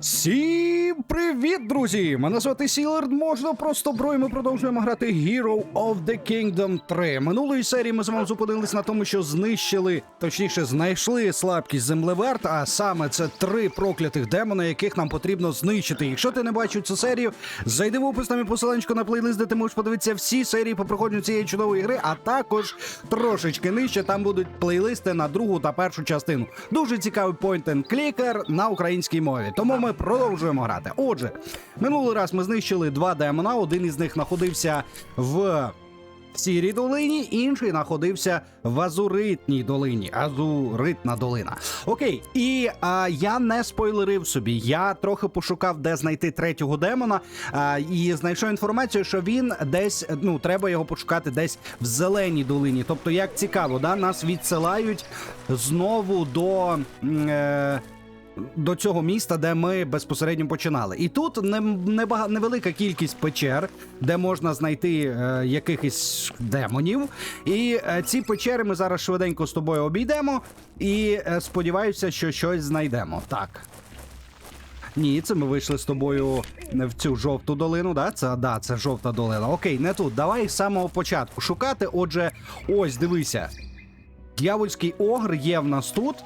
Всім привіт, друзі! Мене звати Сілард, можна просто бро, і ми продовжуємо грати Hero of the Kingdom 3. Минулої серії ми з вами зупинились на тому, що знищили, точніше, знайшли слабкість землеверт, а саме це три проклятих демона, яких нам потрібно знищити. Якщо ти не бачив цю серію, зайди в опис там і посиланчику на плейлист, де ти можеш подивитися всі серії по проходженню цієї чудової гри, а також трошечки нижче там будуть плейлисти на другу та першу частину. Дуже цікавий point and clicker на українській мові. Тому ми продовжуємо грати. Отже, минулий раз ми знищили два демона. Один із них знаходився в. Сірій долині, інший знаходився в Азуритній долині. Азуритна долина. Окей, і а, я не спойлерив собі. Я трохи пошукав, де знайти третього демона, а, і знайшов інформацію, що він десь, ну, треба його пошукати десь в зеленій долині. Тобто, як цікаво, да, нас відсилають знову до. Е, до цього міста, де ми безпосередньо починали. І тут невелика кількість печер, де можна знайти е, якихось демонів. І е, ці печери ми зараз швиденько з тобою обійдемо. І е, сподіваюся, що щось знайдемо. Так. Ні, це ми вийшли з тобою в цю жовту долину, да? Це да, це жовта долина. Окей, не тут. Давай з самого початку шукати. Отже, ось дивися. Д'явольський огр є в нас тут.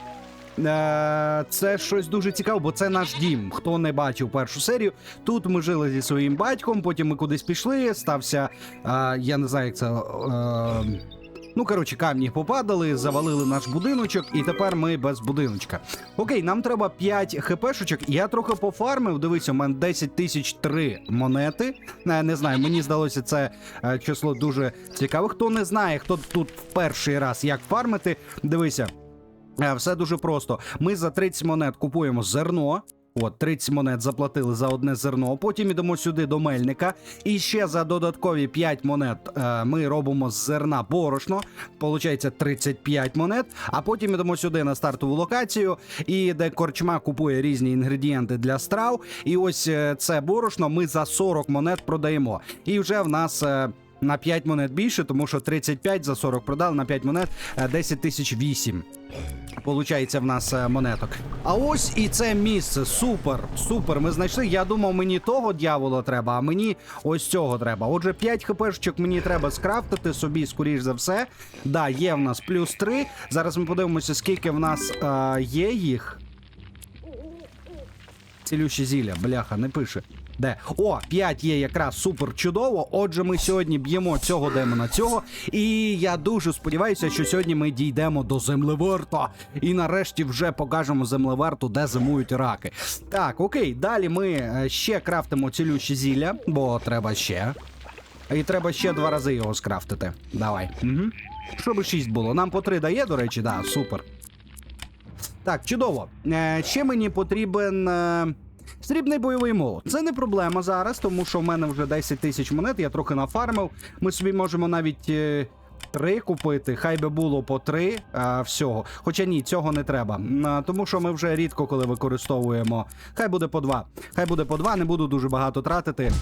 Е, Це щось дуже цікаве, бо це наш дім. Хто не бачив першу серію, тут ми жили зі своїм батьком, потім ми кудись пішли. Стався, е, я не знаю, як це. Е, Ну, коротше, камні попадали, завалили наш будиночок, і тепер ми без будиночка. Окей, нам треба 5 хпшечок. Я трохи пофармив. Дивись, у мене 10 тисяч 3 монети. Не, не знаю, мені здалося це число дуже цікаве. Хто не знає, хто тут в перший раз як фармити, дивися. Е, Все дуже просто. Ми за 30 монет купуємо зерно. От, 30 монет заплатили за одне зерно. Потім ідемо сюди до мельника. І ще за додаткові 5 монет е, ми робимо з зерна борошно. Получається 35 монет. А потім ідемо сюди на стартову локацію, і де корчма купує різні інгредієнти для страв. І ось е, це борошно ми за 40 монет продаємо. І вже в нас. е, на 5 монет більше, тому що 35 за 40 продали на 5 монет е, 10 тисяч 8. Получається в нас е, монеток. А ось і це місце. Супер, супер. Ми знайшли. Я думав, мені того дьявола треба, а мені ось цього треба. Отже, 5 хпшечок мені треба скрафтити собі, скоріш за все. Да, є в нас плюс 3. Зараз ми подивимося, скільки в нас е, є їх. Цілющі зілля, бляха, не пише. Де? О, 5 є якраз супер чудово. Отже, ми сьогодні б'ємо цього демона цього. І я дуже сподіваюся, що сьогодні ми дійдемо до землеверта. І нарешті вже покажемо землеверту, де зимують раки. Так, окей, далі ми е, ще крафтимо цілющі зілля, бо треба ще. І треба ще два рази його скрафтити. Давай. Угу. Щоб 6 було. Нам по 3 дає, до речі, да, супер. Так, чудово. Е, ще мені потрібен. Е, Срібний бойовий молот. Це не проблема зараз, тому що в мене вже 10 тисяч монет, я трохи нафармив. Ми собі можемо навіть. Е, Три купити, хай би було по три а, всього. Хоча ні, цього не треба. А, тому що ми вже рідко коли використовуємо. Хай буде по два. Хай буде по два, не буду дуже багато тратити.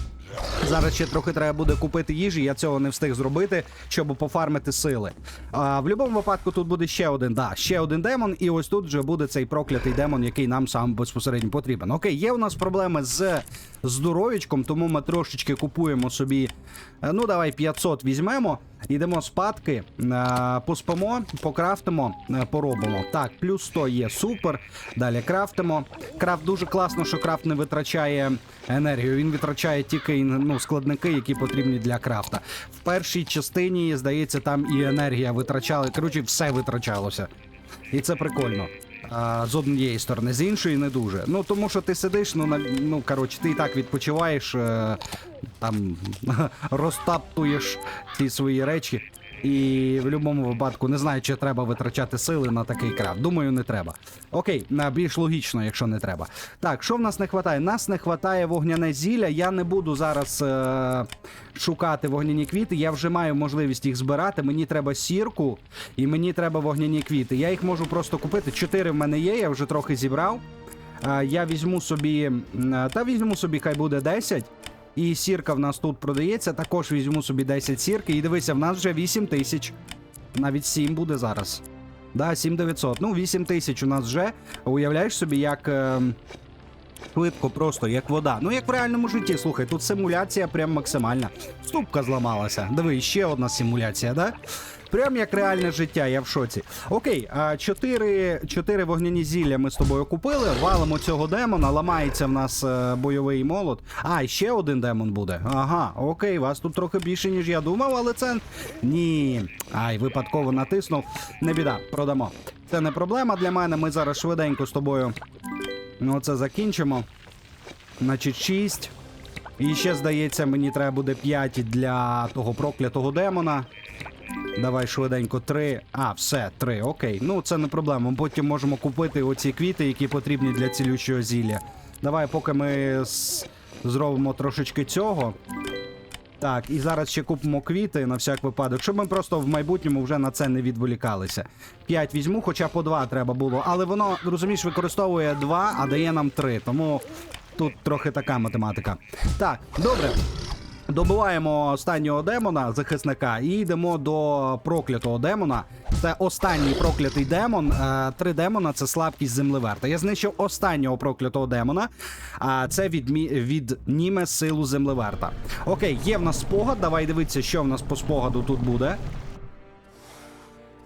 Зараз ще трохи треба буде купити їжі. Я цього не встиг зробити, щоб пофармити сили. А, в будь-якому випадку тут буде ще один. Да, ще один демон, і ось тут вже буде цей проклятий демон, який нам сам безпосередньо потрібен. Окей, є у нас проблеми з здоров'ячком, тому ми трошечки купуємо собі. е, Ну, давай 500 візьмемо. Йдемо спадки, е, поспимо, покрафтимо, е, поробимо. Так, плюс 100 є супер. Далі крафтимо. Крафт дуже класно, що крафт не витрачає енергію. Він витрачає тільки ну, складники, які потрібні для крафта. В першій частині, здається, там і енергія витрачали. Коротше, все витрачалося. І це прикольно. А, з однієї сторони, з іншої не дуже. Ну тому що ти сидиш, ну на ну коротше, ти і так відпочиваєш, е, там розтаптуєш ці свої речі. І в будь-якому випадку не знаю, чи треба витрачати сили на такий крафт. Думаю, не треба. Окей, більш логічно, якщо не треба. Так, що в нас не вистачає? Нас не вистачає вогняне зілля. Я не буду зараз е- шукати вогняні квіти. Я вже маю можливість їх збирати. Мені треба сірку і мені треба вогняні квіти. Я їх можу просто купити. Чотири в мене є, я вже трохи зібрав. Е, я візьму собі. м, Та візьму собі, хай буде 10. І сірка в нас тут продається. Також візьму собі 10 сірки. І дивися, в нас вже 8 тисяч. Навіть 7 буде зараз. Да, 7900. Ну, 8 тисяч у нас вже. Уявляєш собі, як. Е, Швидко, просто як вода. Ну як в реальному житті. Слухай, тут симуляція прям максимальна. Ступка зламалася. Диви, ще одна симуляція, да? Прям як реальне життя, я в шоці. Окей, чотири, вогняні зілля ми з тобою купили. Валимо цього демона, ламається в нас е, бойовий молот. А, ще один демон буде. Ага, окей, вас тут трохи більше, ніж я думав, але це. Ні. Ай, випадково натиснув. Не біда, продамо. Це не проблема для мене. Ми зараз швиденько з тобою. Ну, це закінчимо. Значить, 6. І ще, здається, мені треба буде 5 для того проклятого демона. Давай швиденько 3. А, все, 3, окей. Ну, це не проблема. Ми потім можемо купити оці квіти, які потрібні для цілющого зілля. Давай, поки ми зробимо трошечки цього. Так, і зараз ще купимо квіти на всяк випадок, щоб ми просто в майбутньому вже на це не відволікалися. 5 візьму, хоча по 2 треба було. Але воно, розумієш, використовує 2, а дає нам 3. Тому тут трохи така математика. Так, добре. Добиваємо останнього демона, захисника, і йдемо до проклятого демона. Це останній проклятий демон. Е, Три демона це слабкість землеверта. Я знищив останнього проклятого демона. А це відмі... відніме силу землеверта. Окей, є в нас спогад. Давай дивитися, що в нас по спогаду тут буде.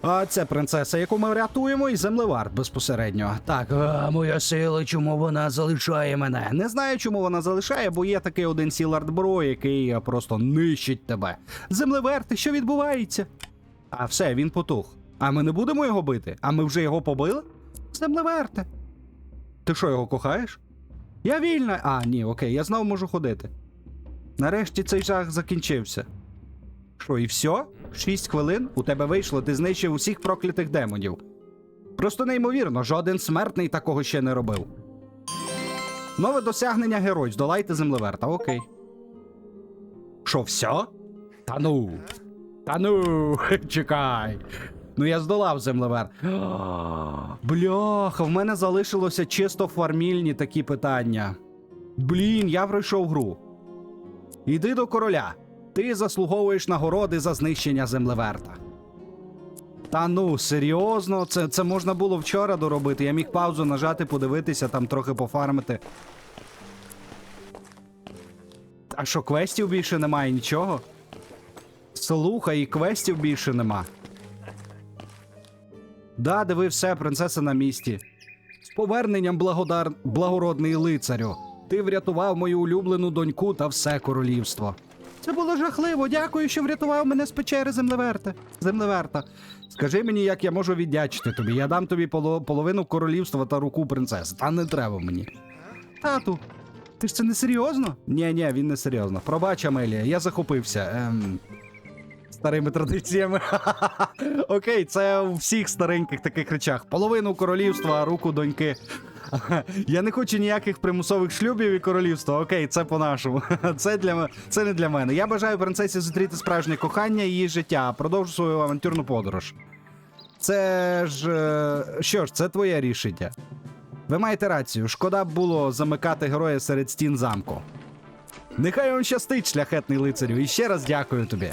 А це принцеса, яку ми рятуємо, і землевард безпосередньо. Так, а, моя сила, чому вона залишає мене? Не знаю, чому вона залишає, бо є такий один Сілард Бро, який просто нищить тебе. Землеверти, що відбувається? А все, він потух. А ми не будемо його бити? А ми вже його побили? Землеверте. Ти що, його кохаєш? Я вільна. А, ні, окей, я знову можу ходити. Нарешті цей жах закінчився. Що, і все? Шість хвилин? У тебе вийшло, ти знищив усіх проклятих демонів. Просто неймовірно, жоден смертний такого ще не робив. Нове досягнення герой. Здолайте землеверта, окей. Що, все? Та ну. Та ну, чекай. Ну я здолав землеверт. Бляха, в мене залишилося чисто фармільні такі питання. Блін, я пройшов гру. Іди до короля. Ти заслуговуєш нагороди за знищення землеверта. Та ну, серйозно, це, це можна було вчора доробити. Я міг паузу нажати, подивитися, там трохи пофармити. А що, квестів більше немає нічого? Слухай, і квестів більше нема. Да, диви все, принцеса на місці. З поверненням благодар... благородний лицарю. Ти врятував мою улюблену доньку та все королівство. Це було жахливо. Дякую, що врятував мене з печери землеверта. Землеверта. Скажи мені, як я можу віддячити тобі. Я дам тобі поло- половину королівства та руку принцеси. Та не треба мені. Тату, ти ж це не серйозно? Ні, ні, він не серйозно. Пробач, Амелія, я захопився. Ем... Старими традиціями. Окей, це у всіх стареньких таких речах. Половину королівства, руку доньки. Я не хочу ніяких примусових шлюбів і королівства. Окей, це по-нашому. Це для це не для мене. Я бажаю принцесі зустріти справжнє кохання і її життя. Продовжу свою авантюрну подорож. Це ж. е, Що ж, це твоє рішення. Ви маєте рацію. Шкода б було замикати героя серед стін замку. Нехай вам щастить, шляхетний лицарю, і ще раз дякую тобі.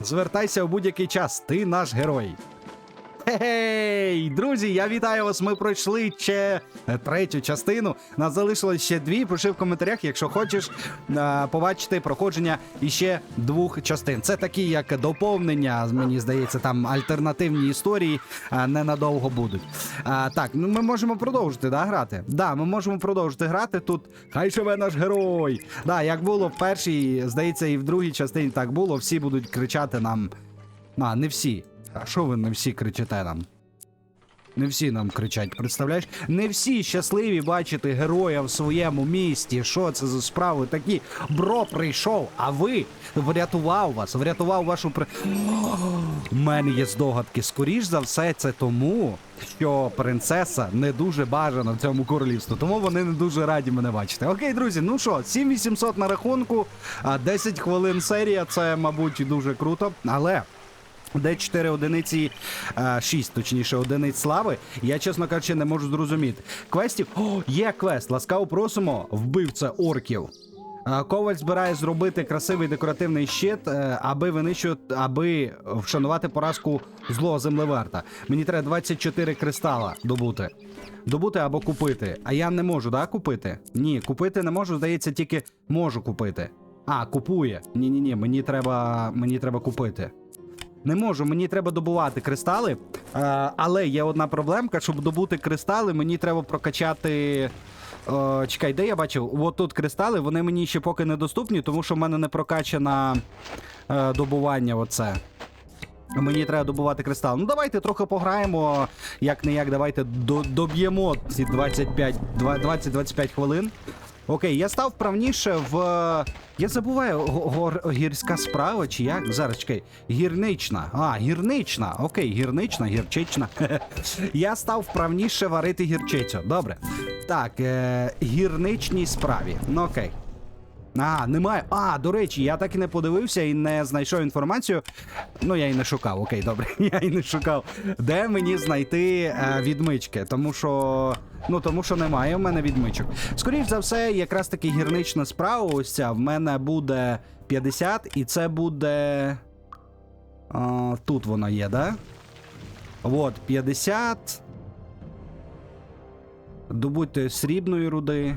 Звертайся у будь-який час, ти наш герой. Хей, друзі, я вітаю вас. Ми пройшли ще е, третю частину. Нас залишилось ще дві. Пиши в коментарях, якщо хочеш е, побачити проходження іще двох частин. Це такі, як доповнення, мені здається, там альтернативні історії е, ненадовго будуть. А, так, ну ми можемо продовжити да, грати. Да, ми можемо продовжити грати тут. Хай живе наш герой. Да, як було в першій, здається, і в другій частині так було. Всі будуть кричати нам. А, не всі. А що ви не всі кричите нам? Не всі нам кричать, представляєш? Не всі щасливі бачити героя в своєму місті. Що це за справи такі? Бро прийшов, а ви врятував вас, врятував вашу при. У мене є здогадки. Скоріш за все, це тому, що принцеса не дуже бажана в цьому королівству. Тому вони не дуже раді мене бачити. Окей, друзі, ну що, 7800 на рахунку, а 10 хвилин серія, це, мабуть, дуже круто. Але. Де 4 одиниці, 6, точніше, одиниць слави. Я, чесно кажучи, не можу зрозуміти. Квестів. О, є квест. Ласкаво просимо, вбивця орків. Е, Коваль збирає зробити красивий декоративний щит, е, аби винищувати, аби вшанувати поразку злого землеверта. Мені треба 24 кристала добути. Добути або купити. А я не можу, да, купити? Ні, купити не можу, здається, тільки можу купити. А, купує. Ні, ні, ні, мені треба, мені треба купити. Не можу, мені треба добувати кристали. Е, але є одна проблемка, щоб добути кристали, мені треба прокачати. Е, чекай, де я бачив? От тут кристали, вони мені ще поки не доступні, тому що в мене не прокачана е, добування. Оце. Мені треба добувати кристал. Ну давайте трохи пограємо. Як не як, давайте доб'ємо ці 25, 20-25 хвилин. Окей, я став правніше в. Я забуваю, гор... гірська справа чи як? Зараз чекай. Гірнична. А, гірнична. Окей, гірнична, гірчична. я став вправніше варити гірчицю. Добре. Так, е... гірничній справі. Ну окей. А, немає. А, до речі, я так і не подивився і не знайшов інформацію. Ну, я і не шукав, окей, добре. Я і не шукав. Де мені знайти е, відмички? Тому що. Ну, тому що немає в мене відмичок. Скоріш за все, якраз таки гірнична справа, ось ця в мене буде 50, і це буде. А, тут вона є, да? От, 50. Добудьте срібної руди.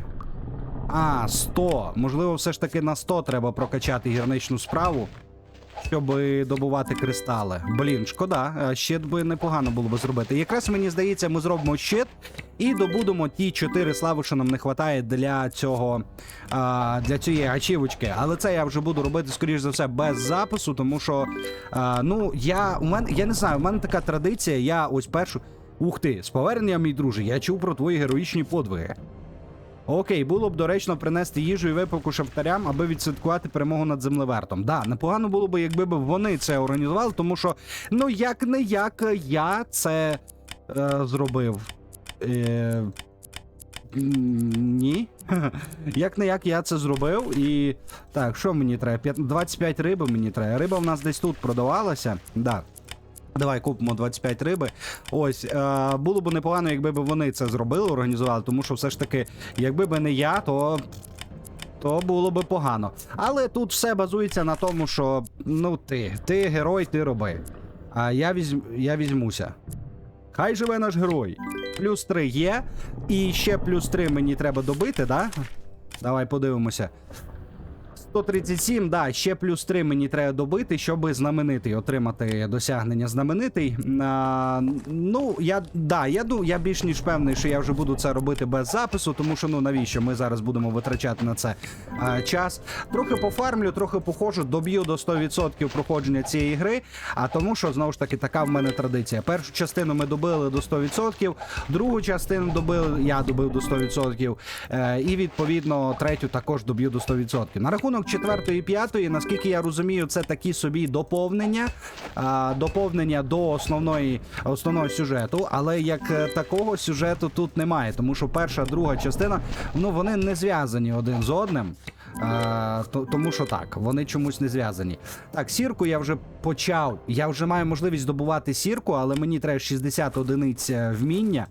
А, 100. Можливо, все ж таки на 100 треба прокачати гірничну справу, щоб добувати кристали. Блін, шкода. е, Щит би непогано було би зробити. Якраз мені здається, ми зробимо щит і добудемо ті 4 слави, що нам не вистачає для цього а, для цієї ачівочки. Але це я вже буду робити, скоріш за все, без запису, тому що а, ну я у мене я не знаю, у мене така традиція. Я ось першу. Ух ти, з поверненням, мій друже, я чув про твої героїчні подвиги. Окей, було б доречно принести їжу і випивку шахтарям, аби відсвяткувати перемогу над землевертом. Да, непогано було б, якби вони це організували, тому що ну як не як я це е, зробив. Е, ні. Як не як я це зробив. І так, що мені треба? 25 риби мені треба. Риба в нас десь тут продавалася. Да. Давай купимо 25 риби. Ось е, було б непогано, якби б вони це зробили, організували, тому що все ж таки, якби б не я, то. То було би погано. Але тут все базується на тому, що ну ти, ти герой, ти роби. А я візьм, я візьмуся. Хай живе наш герой. Плюс 3 є. І ще плюс 3 мені треба добити, да? Давай подивимося. 137, да, ще плюс 3 мені треба добити, щоб знаменитий отримати досягнення знаменитий. А, ну, я да, я я більш ніж певний, що я вже буду це робити без запису, тому що ну навіщо ми зараз будемо витрачати на це а, час. Трохи пофармлю, трохи походжу, доб'ю до 100% проходження цієї гри. А тому, що знову ж таки така в мене традиція. Першу частину ми добили до 100%, другу частину добили, я добив до 100%, е, і відповідно третю також доб'ю до 100%. На рахунок четвертої і п'ятої, наскільки я розумію, це такі собі доповнення, доповнення до основної основного сюжету. Але як е, такого сюжету тут немає, тому що перша, друга частина, ну вони не зв'язані один з одним. А, то, тому що так, вони чомусь не зв'язані. Так, сірку я вже почав. Я вже маю можливість здобувати сірку, але мені треба 60 одиниць е, вміння.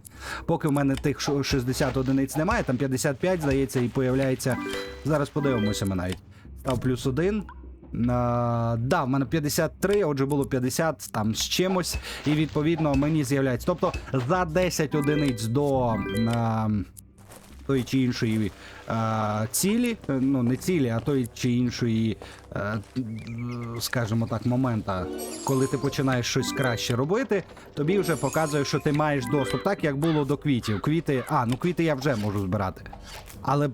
Поки в мене тих шо- 60 одиниць немає, там 55, здається, і появляється. Зараз подивимося ми навіть. Плюс один. А, да, в мене 53, отже було 50 там з чимось, і відповідно мені з'являється. Тобто за 10 одиниць до. А, тої чи іншої е, цілі, е, ну не цілі, а тої чи іншої, е, скажімо так, момента, коли ти починаєш щось краще робити, тобі вже показує, що ти маєш доступ, так як було до квітів. Квіти, а ну квіти я вже можу збирати. Але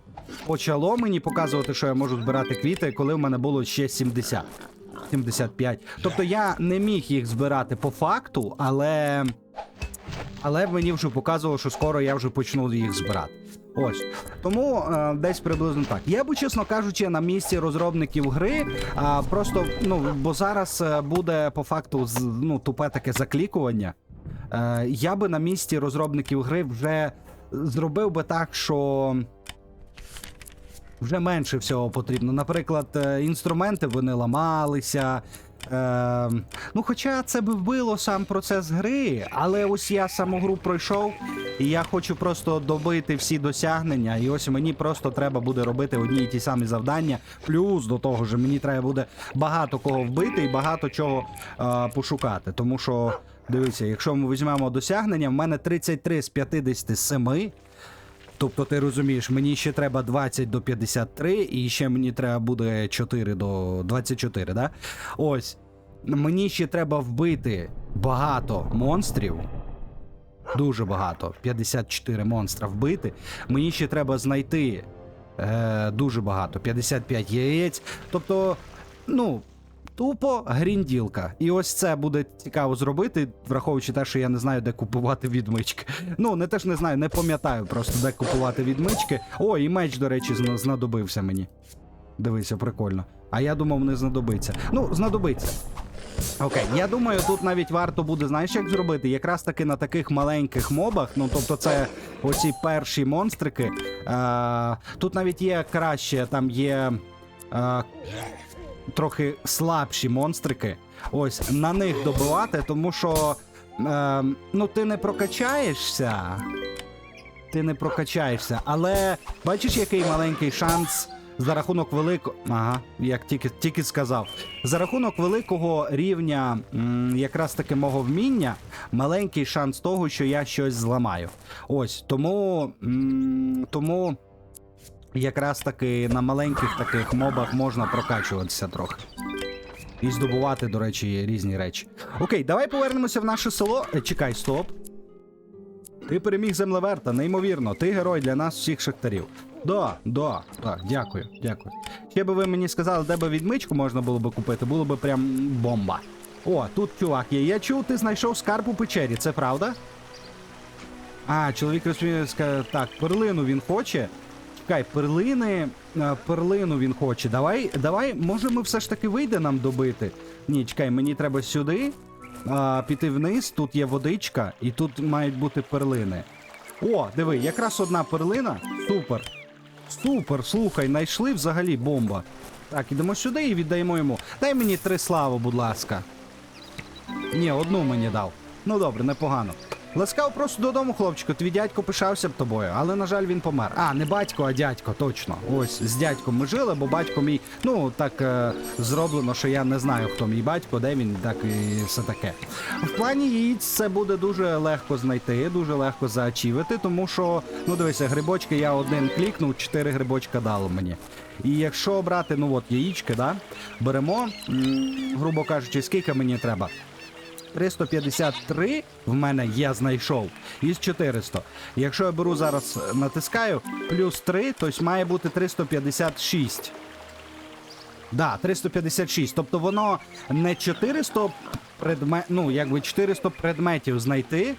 почало мені показувати, що я можу збирати квіти, коли в мене було ще 70. 75. Тобто я не міг їх збирати по факту, але. Але мені вже показувало, що скоро я вже почну їх збирати. Ось тому е, десь приблизно так. Я би, чесно кажучи, на місці розробників гри. А просто ну бо зараз е, буде по факту ну, тупе таке заклікування. Е, я би на місці розробників гри вже зробив би так, що. Вже менше всього потрібно. Наприклад, е, інструменти вони ламалися. Е, ну, хоча це би вбило сам процес гри, але ось я саму гру пройшов, і я хочу просто добити всі досягнення. І ось мені просто треба буде робити одні і ті самі завдання. Плюс до того ж, мені треба буде багато кого вбити і багато чого е, пошукати. Тому що, дивіться, якщо ми візьмемо досягнення, в мене 33 з 57. Тобто, ти розумієш, мені ще треба 20 до 53, і ще мені треба буде 4 до 24, да? Ось. Мені ще треба вбити багато монстрів. Дуже багато. 54 монстра вбити. Мені ще треба знайти е, дуже багато. 55 яєць. Тобто, ну. Тупо грінділка. І ось це буде цікаво зробити, враховуючи те, що я не знаю, де купувати відмички. Ну, не те ж не знаю, не пам'ятаю просто, де купувати відмички. О, і меч, до речі, знадобився мені. Дивися, прикольно. А я думав, не знадобиться. Ну, знадобиться. Окей, я думаю, тут навіть варто буде, знаєш, як зробити? Якраз таки на таких маленьких мобах, ну тобто, це оці перші монстрики. Е, тут навіть є краще, там є. Е, трохи слабші монстрики. Ось на них добивати, тому що е, ну ти не прокачаєшся. Ти не прокачаєшся, але бачиш, який маленький шанс за рахунок великого. Ага, як тільки, тільки сказав. За рахунок великого рівня м, якраз таки мого вміння, маленький шанс того, що я щось зламаю. Ось тому. м, тому якраз таки на маленьких таких мобах можна прокачуватися трохи. І здобувати, до речі, різні речі. Окей, давай повернемося в наше село. Е, чекай, стоп. Ти переміг землеверта, неймовірно. Ти герой для нас всіх шахтарів. Да, да, так, дякую, дякую. Ще би ви мені сказали, де би відмичку можна було би купити, було би прям бомба. О, тут чувак є. Я чув, ти знайшов скарб у печері, це правда? А, чоловік розповів, так, перлину він хоче. Чекай, перлини. е, Перлину він хоче. Давай, давай, може ми все ж таки вийде нам добити. Ні, чекай, мені треба сюди. А, піти вниз, тут є водичка, і тут мають бути перлини. О, диви, якраз одна перлина. Супер. Супер, слухай, знайшли взагалі бомба. Так, ідемо сюди і віддаємо йому. Дай мені три слави, будь ласка. Ні, одну мені дав. Ну добре, непогано. Ласкав просто додому, хлопчику, твій дядько пишався б тобою, але, на жаль, він помер. А, не батько, а дядько, точно. Ось з дядьком ми жили, бо батько мій, ну так е, зроблено, що я не знаю, хто мій батько, де він, так і все таке. В плані яїць це буде дуже легко знайти, дуже легко заачівити, тому що, ну дивися, грибочки я один клікнув, чотири грибочка дало мені. І якщо брати, ну от яїчки, да, беремо, грубо кажучи, скільки мені треба? 353 в мене я знайшов із 400. Якщо я беру зараз, е, натискаю, плюс 3, то має бути 356. Да, 356. Тобто воно не 400 предмет, ну, якби 400 предметів знайти,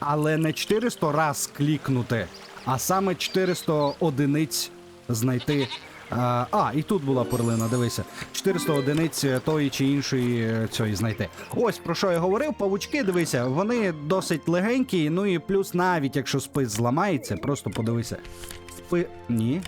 але не 400 раз клікнути, а саме 400 одиниць знайти. А, і тут була перлина, дивися. 400 одиниць тої чи іншої е, цієї знайти. Ось про що я говорив. Павучки, дивися, вони досить легенькі. Ну і плюс, навіть якщо спис зламається, просто подивися. Спи. Ні.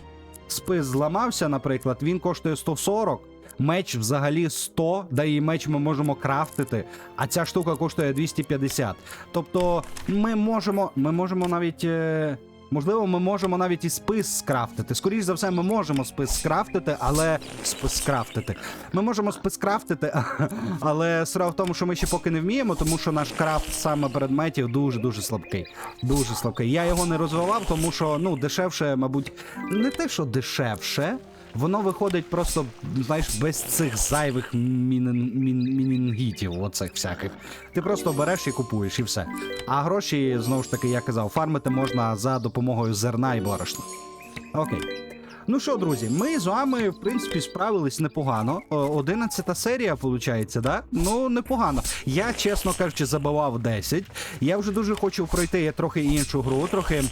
Спис зламався, наприклад, він коштує 140. Меч взагалі 100, да і меч ми можемо крафтити, а ця штука коштує 250. Тобто ми можемо, ми можемо навіть. Е... Можливо, ми можемо навіть і спис скрафтити. Скоріше за все, ми можемо спис скрафтити, але спис скрафтити. Ми можемо спис скрафтити, але справа в тому, що ми ще поки не вміємо, тому що наш крафт саме предметів дуже дуже слабкий. Дуже слабкий. Я його не розвивав, тому що ну дешевше, мабуть, не те, що дешевше. Воно виходить просто, знаєш, без цих зайвих мінен, мін, оцих всяких. Ти просто береш і купуєш, і все. А гроші, знову ж таки, я казав, фармити можна за допомогою зерна і борошна. Окей. Ну що, друзі, ми з вами, в принципі, справились непогано. О, 11 серія, виходить, да? Ну, непогано. Я, чесно кажучи, забивав 10. Я вже дуже хочу пройти трохи іншу гру, трохи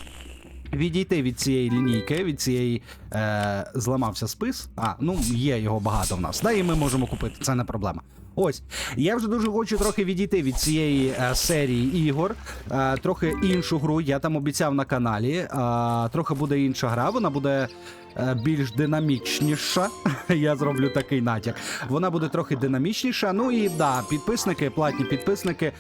відійти від цієї лінійки, від цієї е, зламався спис. А, ну є його багато в нас. Да, і ми можемо купити, це не проблема. Ось я вже дуже хочу трохи відійти від цієї е, серії ігор. Е, трохи іншу гру. Я там обіцяв на каналі. Е, трохи буде інша гра. Вона буде. Е, Більш динамічніша, я зроблю такий натяк. Вона буде трохи динамічніша. Ну і да, підписники, платні підписники,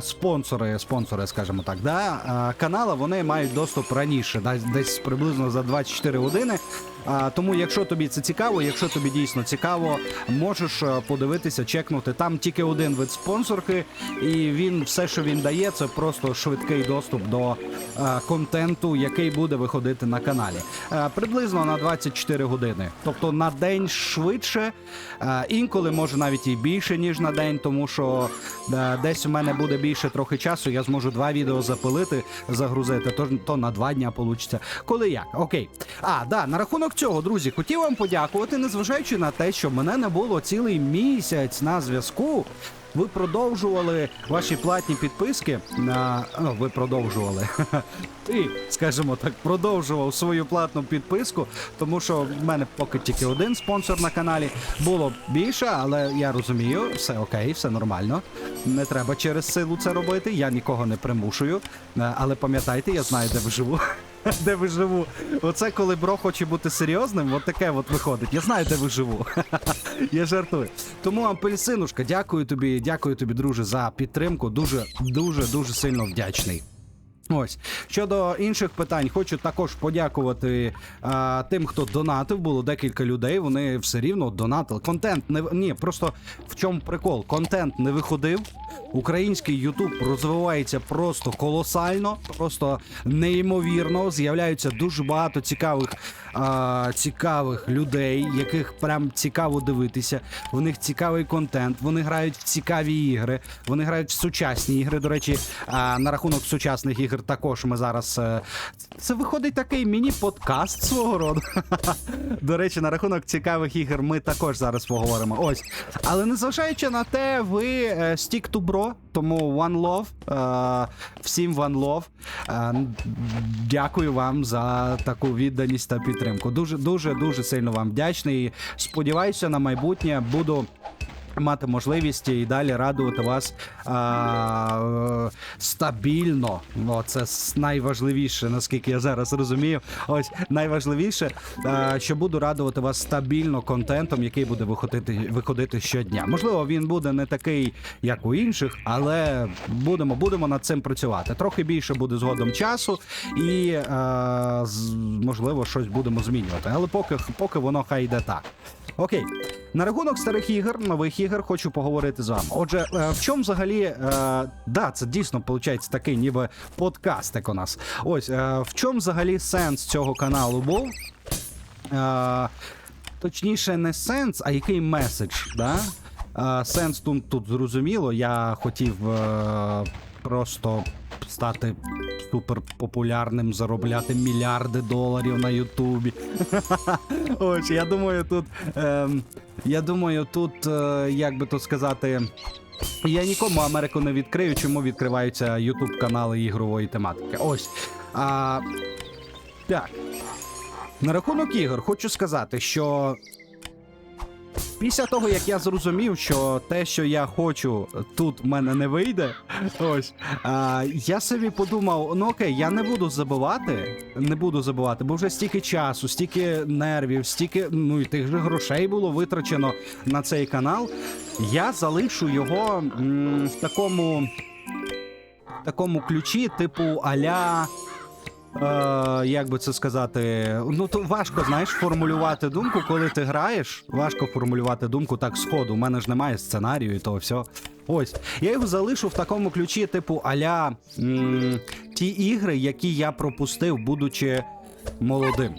спонсори, спонсори, скажімо так, да, канала вони мають доступ раніше, десь приблизно за 24 години. А, тому, якщо тобі це цікаво, якщо тобі дійсно цікаво, можеш е, подивитися, чекнути. Там тільки один вид спонсорки, і він все, що він дає, це просто швидкий доступ до е, контенту, який буде виходити на каналі. Е, приблизно на 24 години. Тобто на день швидше, е, інколи може навіть і більше, ніж на день, тому що е, десь у мене буде більше трохи часу, я зможу два відео запилити, загрузити, то, то на два дня получиться. Коли як? Окей. А, да, на рахунок цього, друзі, хотів вам подякувати, незважаючи на те, що мене не було цілий місяць на зв'язку. Ви продовжували ваші платні підписки. На ви продовжували. Ти, скажімо так, продовжував свою платну підписку, тому що в мене поки тільки один спонсор на каналі. Було більше, але я розумію, все окей, все нормально. Не треба через силу це робити. Я нікого не примушую. Але пам'ятайте, я знаю, де ви живу. Де ви живу? Оце коли бро хоче бути серйозним, от таке от виходить. Я знаю, де ви живу. Я жартую. Тому апельсинушка, дякую тобі, дякую тобі, друже, за підтримку. Дуже, дуже, дуже сильно вдячний. Ось щодо інших питань, хочу також подякувати а, тим, хто донатив. Було декілька людей. Вони все рівно донатили. Контент не ні, просто в чому прикол? Контент не виходив. Український Ютуб розвивається просто колосально, просто неймовірно. З'являються дуже багато цікавих, а, цікавих людей, яких прям цікаво дивитися. У них цікавий контент. Вони грають в цікаві ігри. Вони грають в сучасні ігри. До речі, а, на рахунок сучасних ігор також ми зараз. е, Це виходить такий міні-подкаст свого роду. До речі, на рахунок цікавих ігор ми також зараз поговоримо. Ось. Але незважаючи на те, ви е, stick to bro, тому one love. е, Всім one love. Е, Дякую вам за таку відданість та підтримку. Дуже, дуже, дуже сильно вам вдячний. Сподіваюся, на майбутнє буду. Мати можливість і далі радувати вас а, стабільно. О, це найважливіше, наскільки я зараз розумію. Ось найважливіше, а, що буду радувати вас стабільно контентом, який буде виходити, виходити щодня. Можливо, він буде не такий, як у інших, але будемо, будемо над цим працювати. Трохи більше буде згодом часу, і а, можливо щось будемо змінювати. Але поки, поки воно хай йде так. Окей, на рахунок старих ігор, нових ігор, хочу поговорити з вами. Отже, е, в чому взагалі, е, да, це дійсно виходить такий, ніби подкастик у нас. Ось е, в чому взагалі сенс цього каналу був? Е, точніше, не сенс, а який меседж, да? Е, сенс тут, тут зрозуміло. Я хотів е, просто стати суперпопулярним, заробляти мільярди доларів на Ютубі. Ось, я думаю, тут. ем, я думаю, тут, е, як би то сказати. Я нікому Америку не відкрию, чому відкриваються Ютуб канали ігрової тематики. Ось. А, так. На рахунок ігор хочу сказати, що після того, як я зрозумів, що те, що я хочу, тут в мене не вийде. Ось я собі подумав: ну окей, я не буду забувати, не буду забувати, бо вже стільки часу, стільки нервів, стільки ну і тих же грошей було витрачено на цей канал. Я залишу його в такому. такому ключі, типу аля. Е, як би це сказати, ну то важко, знаєш, формулювати думку, коли ти граєш. Важко формулювати думку так сходу. У мене ж немає сценарію і того все. Ось. Я його залишу в такому ключі, типу, аля м- ті ігри, які я пропустив, будучи молодим.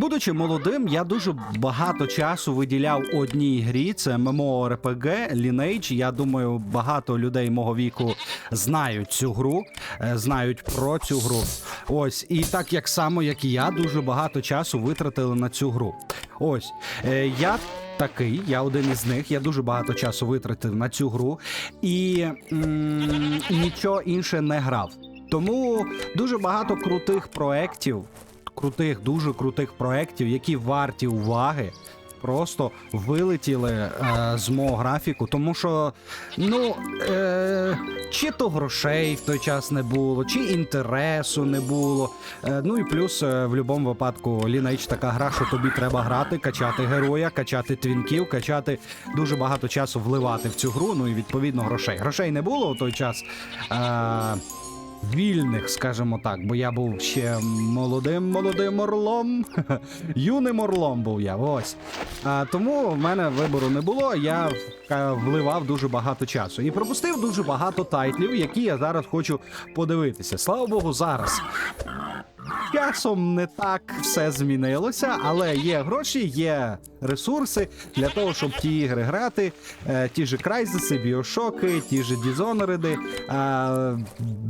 Будучи молодим, я дуже багато часу виділяв одній грі. Це MMORPG Lineage. Я думаю, багато людей мого віку знають цю гру, е, знають про цю гру. Ось, і так як само, як і я, дуже багато часу витратили на цю гру. Ось е, я. Такий, я один із них. Я дуже багато часу витратив на цю гру і м- нічого інше не грав. Тому дуже багато крутих проєктів, крутих, дуже крутих проєктів, які варті уваги. просто вилетіли е, з мого графіку, тому що, ну, е, чи то грошей в той час не було, чи інтересу не було. Е, ну і плюс е, в будь-якому випадку Lineage така гра, що тобі треба грати, качати героя, качати твінків, качати дуже багато часу вливати в цю гру. Ну і відповідно грошей. Грошей не було у той час. Е, Вільних, скажімо так, бо я був ще молодим молодим орлом. Юним орлом був я. Ось. А, тому в мене вибору не було. Я вливав дуже багато часу і пропустив дуже багато тайтлів, які я зараз хочу подивитися. Слава Богу, зараз. Часом не так все змінилося, але є гроші, є ресурси для того, щоб ті ігри грати. Е, ті ж Крайзиси, Біошоки, ті ж Дізонериди. Е,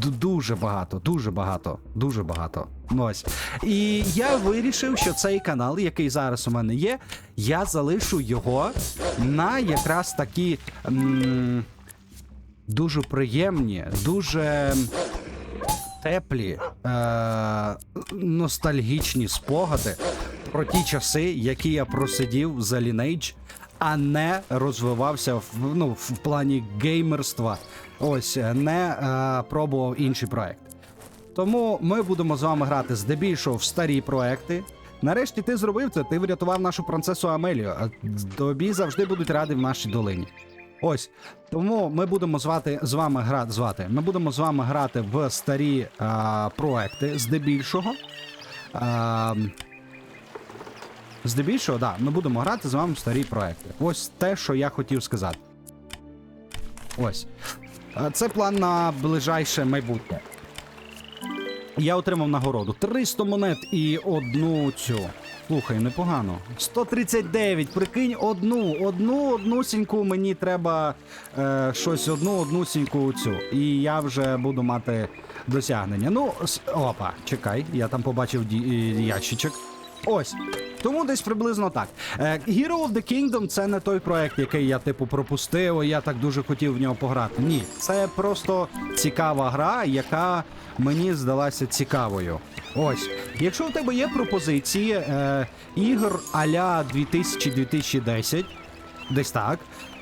дуже багато, дуже багато, дуже багато. Ось. І я вирішив, що цей канал, який зараз у мене є, я залишу його на якраз такі м- дуже приємні, дуже теплі, е- ностальгічні спогади про ті часи, які я просидів за Lineage, а не розвивався в, ну, в плані геймерства. Ось не е- пробував інший проект. Тому ми будемо з вами грати здебільшого в старі проекти. Нарешті ти зробив це, ти врятував нашу принцесу Амелію. Тобі завжди будуть раді в нашій долині. Ось тому ми будемо звати з вами грати звати. Ми будемо з вами грати в старі а, проекти здебільшого. А, здебільшого, да, ми будемо грати з вами в старі проекти. Ось те, що я хотів сказати. Ось. Це план на ближайше майбутнє. Я отримав нагороду 300 монет і одну цю. Слухай, непогано. 139, прикинь, одну, одну однусіньку мені треба е, щось одну однусіньку цю. І я вже буду мати досягнення. Ну, опа, чекай, я там побачив е, ящичок. Ось. Тому десь приблизно так. Е, Hero of the Kingdom це не той проект, який я типу пропустив, я так дуже хотів в нього пограти. Ні, це просто цікава гра, яка мені здалася цікавою. Ось, якщо в тебе є пропозиції е, ігор а-ля 2000-2010, десь так.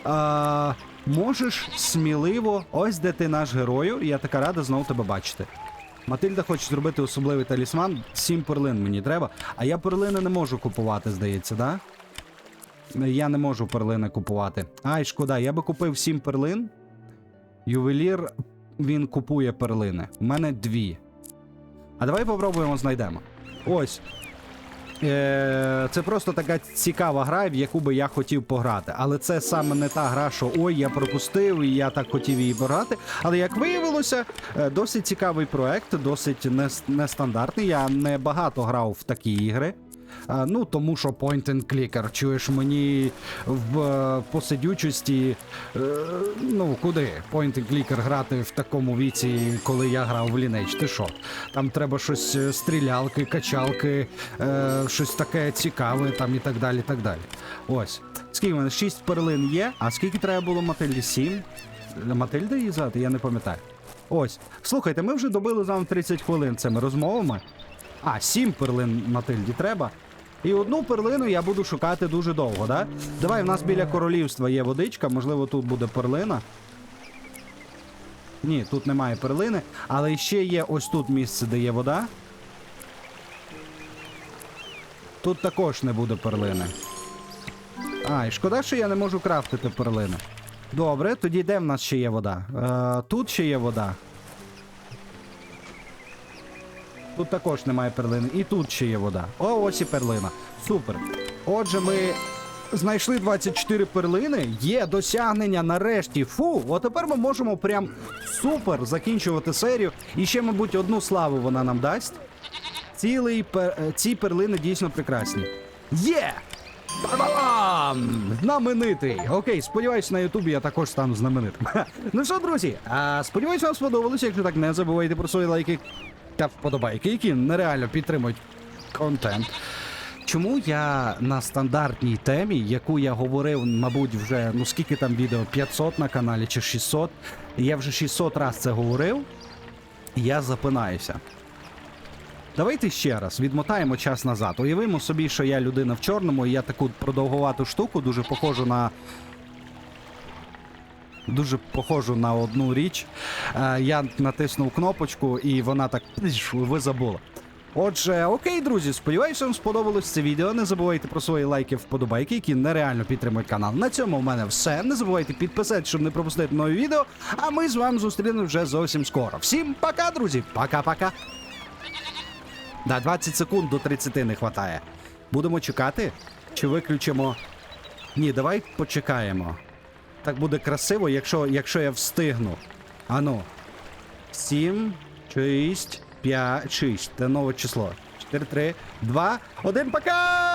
Е, можеш сміливо, ось де ти наш герою, я така рада знову тебе бачити. Матильда хоче зробити особливий талісман. Сім перлин мені треба. А я перлини не можу купувати, здається, да? Я не можу перлини купувати. Ай, шкода, я би купив сім перлин. Ювелір він купує перлини. У мене дві. А давай попробуємо знайдемо. Ось. Е, це просто така цікава гра, в яку би я хотів пограти. Але це саме не та гра, що ой, я пропустив і я так хотів її пограти. Але як виявилося, е, досить цікавий проект, досить нестандартний. Я не багато грав в такі ігри. Ну, тому що point and clicker, чуєш мені в е, посидючості. Е, ну, куди? Point and clicker грати в такому віці, коли я грав в Lineage. Ти що? Там треба щось е, стрілялки, качалки, щось таке цікаве там і так далі. так далі. Ось. Скільки в мене? 6 перлин є, а скільки треба було Матильді? 7? Матильда її звати? Я не пам'ятаю. Ось. Слухайте, ми вже добили з вами 30 хвилин цими розмовами. А, 7 перлин Матильді треба. І одну перлину я буду шукати дуже довго, да? Давай, в нас біля королівства є водичка, можливо, тут буде перлина. Ні, тут немає перлини, але ще є ось тут місце, де є вода. Тут також не буде перлини. А, і шкода, що я не можу крафтити перлини. Добре, тоді де в нас ще є вода? Е, тут ще є вода. Тут також немає перлини. І тут ще є вода. О, ось і перлина. Супер. Отже, ми знайшли 24 перлини. Є досягнення нарешті. Фу, от тепер ми можемо прям супер закінчувати серію. І ще, мабуть, одну славу вона нам дасть. Цілий пер... е, ці перлини дійсно прекрасні. Є! Ба-ба-бам! Знаменитий. Окей, сподіваюсь, на Ютубі я також стану знаменитим. ну що, друзі, а, сподіваюсь, вам сподобалося. Якщо так, не забувайте про свої лайки та вподобайки, які нереально підтримують контент. Чому я на стандартній темі, яку я говорив, мабуть, вже ну скільки там відео, 500 на каналі чи 600, я вже 600 раз це говорив, я запинаюся. Давайте ще раз відмотаємо час назад. Уявимо собі, що я людина в чорному, і я таку продовгувату штуку, дуже похожу на. Дуже похожу на одну річ. Е, я натиснув кнопочку, і вона так. Ви забули. Отже, окей, друзі, сподіваюся, вам сподобалось це відео. Не забувайте про свої лайки, вподобайки, які нереально підтримують канал. На цьому в мене все. Не забувайте підписатися, щоб не пропустити нові відео. А ми з вами зустрінемось вже зовсім скоро. Всім пока, друзі! Пока-пока. Да, 20 секунд до 30 не вистачає. Будемо чекати? Чи виключимо. Ні, давай почекаємо. Так буде красиво, якщо, якщо я встигну. Ану. 7, 6, 5, 6. Це нове число. 4, 3, 2, 1, пока!